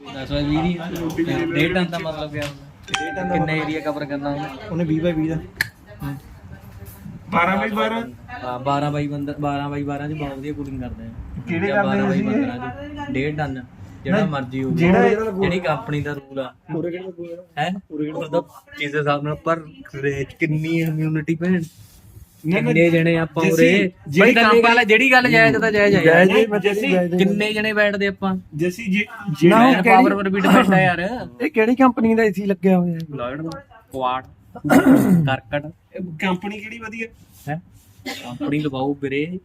10 ਬਾਈ 20 ਦੀ ਤੇ ਡੇਢ ਟਨ ਦਾ ਮਤਲਬ ਕਿਆ ਹੁੰਦਾ? ਕਿੰਨਾ ਏਰੀਆ ਕਵਰ ਕਰਨਾ ਉਹਨੇ? ਉਹਨੇ 20 ਬਾਈ 20 ਦਾ। 12 ਬਾਈ 12 ਹਾਂ 12 ਬਾਈ 15 12 ਬਾਈ 12 ਚ ਬਹੁਤ ਵਧੀਆ ਕੂਲਿੰਗ ਕਰਦੇ ਆ। ਕਿਹੜੇ ਜਾਂ ਕਰਦੇ 12 ਬਾਈ ਤੁਸੀਂ? 15 ਚ। ਡੇਢ ਟਨ ਜਿਹੜਾ ਮਰਜ਼ੀ ਜਿਹੜਾ ਕੰਪਨੀ ਦਾ ਰੂਲ ਆ। ਪੂਰੇ ਕਿਹੜੇ ਪੂਰੇ? ਹੈ? ਉਹਦਾ ਕਿਸ ਹਿਸਾਬ ਨਾਲ ਪਰ ਰੇਟ ਕਿੰਨੀ ਇਮਿਊਨਿਟੀ ਭੈਣ? ਕਿੰਨੇ ਜਣੇ ਆਪਾਂ ਉਰੇ? ਜਿਹੜੀ ਕੰਪਨੀ- ਗੱਲ ਜਿਹੜੀ ਗੱਲ ਜਾਇਜ਼ ਤਾਂ ਜਾਇਜ਼ ਆ ਯਾਰ। ਜਾਇਜ਼ ਮੈਂ ਜੱਸੀ, ਕਿੰਨੇ ਜਣੇ ਬੈਠਦੇ ਆਪਾਂ? ਜੈਸੀ ਜੀ ਨਾ, ਜਿਹੜਾ ਪਾਵਰ ਪਰ ਵੀ ਡਿਪੈਂਡ ਆ ਯਾਰ। ਇਹ ਕਿਹੜੀ ਕੰਪਨੀ ਦਾ ਏਸੀ ਲੱਗਿਆ ਹੋਇਆ ਹੈ? ਲੋਇਡ ਦਾ ਕੁਆਡ ਕਰਕਟ ਕੰਪਨੀ ਕਿਹੜੀ ਵਧੀਆ? ਹੈ? ਕੰਪਨੀ ਲਵਾਓ ਵੀਰੇ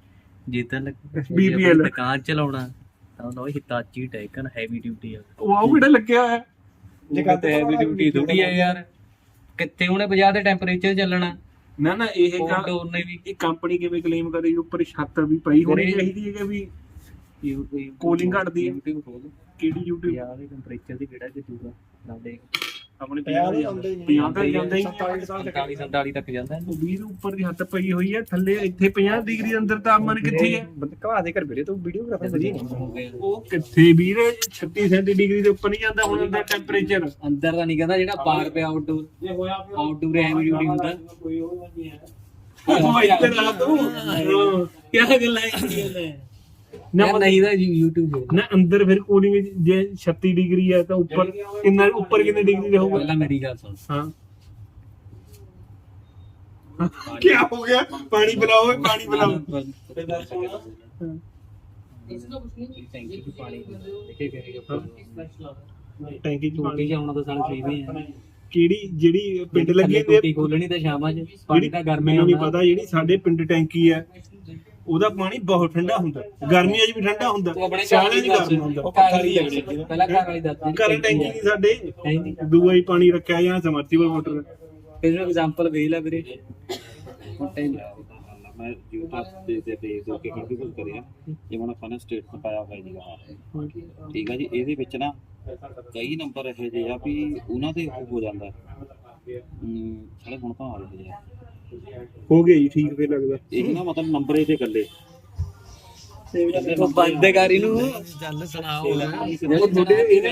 ਜੇ ਤਾਂ BPL ਦੁਕਾਨ ਚਲਾਉਣਾ ਤਾਂ ਉਹ ਹਿਤਾਚੀ ਟੈਕਨ ਹੈਵੀ ਡਿਊਟੀ ਆ। ਉਹ ਆਹ ਕਿਹੜਾ ਲੱਗਿਆ ਹੋਇਆ? ਜੇ ਕਹਿੰਦੇ ਹੈਵੀ ਡਿਊਟੀ ਥੋੜੀ ਆ ਯਾਰ। ਕਿੱਥੇ ਉਹਨੇ 50 ਦੇ ਟੈਂਪਰੇਚਰ ਚੱਲਣਾ? ਨਾ ਨਾ ਇਹ ਕੰਮ ਡੋਰ ਨੇ ਵੀ ਇਹ ਕੰਪਨੀ ਕਿਵੇਂ ਕਲੇਮ ਕਰੇ ਉੱਪਰ ਛੱਤ ਵੀ ਪਈ ਹੋਣੀ ਚਾਹੀਦੀ ਹੈ ਕਿ ਵੀ Cooling ਘੱਟਦੀ ਹੈ। ਕਿਹੜੀ YouTube? 50 ਦੇ ਟੈਂਪਰੇਚਰ ਦੀ ਕਿਹੜਾ ਜੂਗਾ ਨਾ ਦੇਖ। ਆਪਣੇ 50 50 ਆਉਂਦੇ ਹੀ ਨਹੀਂ। 50 ਤੱਕ ਜਾਂਦਾ ਹੀ। 47 47 ਤੱਕ। ਜਾਂਦਾ ਉਹ 20 ਦੇ ਉੱਪਰ ਦੀ ਹੱਥ ਪਈ ਹੋਈ ਹੈ। ਥੱਲੇ ਇੱਥੇ 50 ਡਿਗਰੀ ਦੇ ਅੰਦਰ ਤਾਪਮਾਨ ਕਿੱਥੇ ਹੈ? ਘਵਾ ਦੇ ਕਰ ਵੀਰੇ ਤੂੰ ਵੀਡੀਓਗ੍ਰਾਫਰ ਵਧੀਆ ਨਹੀਂ ਉਹ ਕਿੱਥੇ ਵੀਰੇ? 36 37 ਡਿਗਰੀ ਦੇ ਉੱਪਰ ਨਹੀਂ ਜਾਂਦਾ ਹੁਣ ਦਾ ਟੈਂਪਰੇਚਰ ਅੰਦਰ ਤਾਂ ਨਹੀਂ ਕਹਿੰਦਾ ਜਿਹੜਾ ਬਾਹਰ ਪਿਆ ਆਊਟਡੋਰ ਆਊਟਡੋਰ ਹੈਵੀ ਡਿਊਟੀ ਹੁੰਦਾ। ਉਹ ਇੱਧਰ ਆ ਤੂੰ ਹਾਂ। ਕਿਆ ਗੱਲ ਹੈ ਨਾ? ਨਾ ਨਹੀਂ ਤਾਂ YouTube ਨਾ ਅੰਦਰ ਫਿਰ ਕੂਲਿੰਗ ਜੇ 36 ਡਿਗਰੀ ਹੈ ਤਾਂ ਉੱਪਰ ਕਿੰਨਾ ਉੱਪਰ ਕਿੰਨੇ ਡਿਗਰੀ ਰਹੂਗਾ? ਪਹਿਲਾਂ ਮੇਰੀ ਗੱਲ ਸੁਣ। ਹਾਂ। ਕੀ ਹੋ ਗਿਆ? ਪਾਣੀ ਪਿਲਾਓ ਓਏ ਪਾਣੀ ਪਿਲਾਓ। ਟੈਂਕੀ ਚ ਪਾਣੀ ਦੇਖੇ ਕਰੇਗਾ ਟੈਂਕੀ ਚ ਟੂਟੀ ਪਾਣੀ। ਚ ਆਉਣਾ ਤਾਂ ਸਾਲੇ ਸਹੀ ਵੀ ਹੈ। ਕਿਹੜੀ ਜਿਹੜੀ ਪਿੰਡ ਲੱਗੀ ਟੂਟੀ ਖੋਲਣੀ ਤਾਂ ਸ਼ਾਮਾਂ ਚ। ਪਾਣੀ ਤਾਂ ਗਰਮੀ ਮੈਨੂੰ ਨਹੀਂ ਪਤਾ ਜਿਹੜੀ ਸਾਡੇ ਪਿੰਡ ਟੈਂਕੀ ਹੈ। ਉਹਦਾ ਪਾਣੀ ਬਹੁਤ ਠੰਡਾ ਹੁੰਦਾ। ਗਰਮੀਆਂ 'ਚ ਵੀ ਠੰਡਾ ਹੁੰਦਾ। ਉਹ ਆਪਣੇ ਸਿਆਲਾਂ 'ਚ ਗਰਮ ਹੁੰਦਾ। ਘਰ ਵਾਲੀ ਦੱਸਦੀ ਪਹਿਲਾਂ ਘਰ ਵਾਲੀ ਦੱਸਦੀ ਘਰ ਟੈਂਕੀ ਨਹੀਂ ਸਾਡੇ ਦੂਆ ਹੀ ਪਾਣੀ ਰੱਖਿਆ ਜਾਂ ਸਮਰਸੀਬਲ ਮੋਟਰ। ਫਿਰ ਐਗਜ਼ਾਮਪਲ ਵੇਖ ਲੈ ਵੀਰੇ। ਮੈਂ YouTube ਦੇ ਤੇ ਬੇਸ ਹੋ ਕੇ ਕੰਟੀਨਿਊ ਕਰਿਆ। ਇਹ ਹੁਣ ਆਪਾਂ ਨੇ ਸਟੇਟ ਤੇ ਪਾਇਆ ਹੋਇਆ ਜੀ ਆਹ। ਠੀਕ ਆ ਜੀ ਇਹਦੇ ਵਿੱਚ ਨਾ ਕਈ ਨੰਬਰ ਇਹੋ ਜਿਹੇ ਆ ਵੀ ਉਹਨਾਂ ਦੇ ਉਹ ਹੋ ਜਾਂਦਾ। ਹਮ ਸਾਡੇ ਹੁਣ ਤਾਂ ਆ ਰਹੇ ਆ। ਹੋ ਗਿਆ ਜੀ ਠੀਕ ਫੇਰ ਲੱਗਦਾ। ਇਹ ਨਾ ਮਤਲਬ ਨੰਬਰ ਇਹਦੇ ਗੱਲੇ ਬੰਦ ਕਰ ਇਹਨੂੰ। ਗੱਲ ਸੁਣਾ ਉਹ ਤੁਹਾਡੇ ਇਹਨੇ